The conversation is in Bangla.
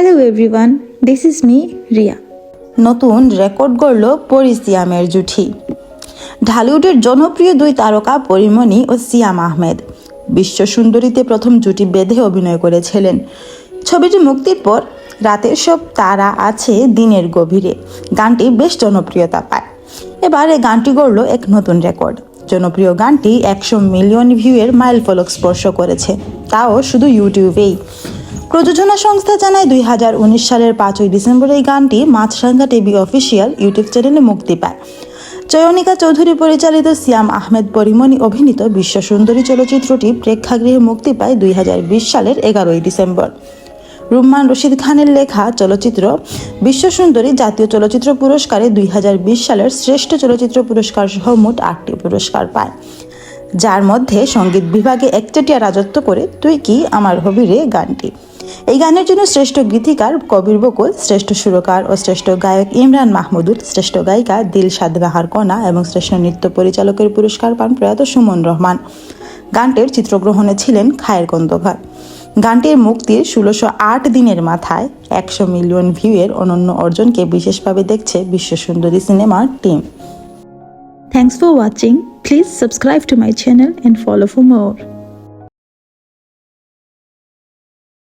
Hello everyone, this is me Riya নতুন রেকর্ড গড়ল পরি সিয়ামের জুটি ঢালিউডের জনপ্রিয় দুই তারকা পরিমণি ও সিয়াম আহমেদ বিশ্ব সুন্দরীতে প্রথম জুটি বেঁধে অভিনয় করেছিলেন। ছবিটি মুক্তির পর রাতের সব তারা আছে দিনের গভীরে। গানটি বেশ জনপ্রিয়তা পায়। এবার এই গানটি গড়ল এক নতুন রেকর্ড। জনপ্রিয় গানটি একশো মিলিয়ন ভিউয়ের মাইল ফলক স্পর্শ করেছে। তাও শুধু ইউটিউবেই প্রযোজনা সংস্থা জানায় দুই হাজার উনিশ সালের পাঁচই ডিসেম্বর এই গানটি মাছরাঙ্গা টিভি অফিসিয়াল ইউটিউব চ্যানেলে মুক্তি পায়। চয়নিকা চৌধুরী পরিচালিত সিয়াম আহমেদ পরিমণি অভিনীত বিশ্ব সুন্দরী চলচ্চিত্রটি প্রেক্ষাগৃহে মুক্তি পায় দুই হাজার বিশ সালের এগারোই ডিসেম্বর। রুম্মান রশিদ খানের লেখা চলচ্চিত্র বিশ্ব সুন্দরী জাতীয় চলচ্চিত্র পুরস্কারে দুই হাজার বিশ সালের শ্রেষ্ঠ চলচ্চিত্র পুরস্কার সহ মোট আটটি পুরস্কার পায়। যার মধ্যে সংগীত বিভাগে একচেটিয়া রাজত্ব করে তুই কি আমার হবি রে গানটি? এই গানের জন্য শ্রেষ্ঠ গীতিকার কবির বকুল, শ্রেষ্ঠ সুরকার ও শ্রেষ্ঠ গায়ক ইমরান মাহমুদুল, শ্রেষ্ঠ গায়িকা দিলশাদ নাহার কণা এবং শ্রেষ্ঠ নৃত্য পরিচালকের পুরস্কার পান প্রয়াত সুমন রহমান গানটির চিত্রগ্রহণে ছিলেন খায়ের কন্দভার গানটির মুক্তির ষোলোশো আট দিনের মাথায় একশো মিলিয়ন ভিউয়ের অনন্য অর্জনকে বিশেষভাবে দেখছে বিশ্ব সুন্দরী সিনেমার team Thanks for watching. Please subscribe to my channel and follow for more.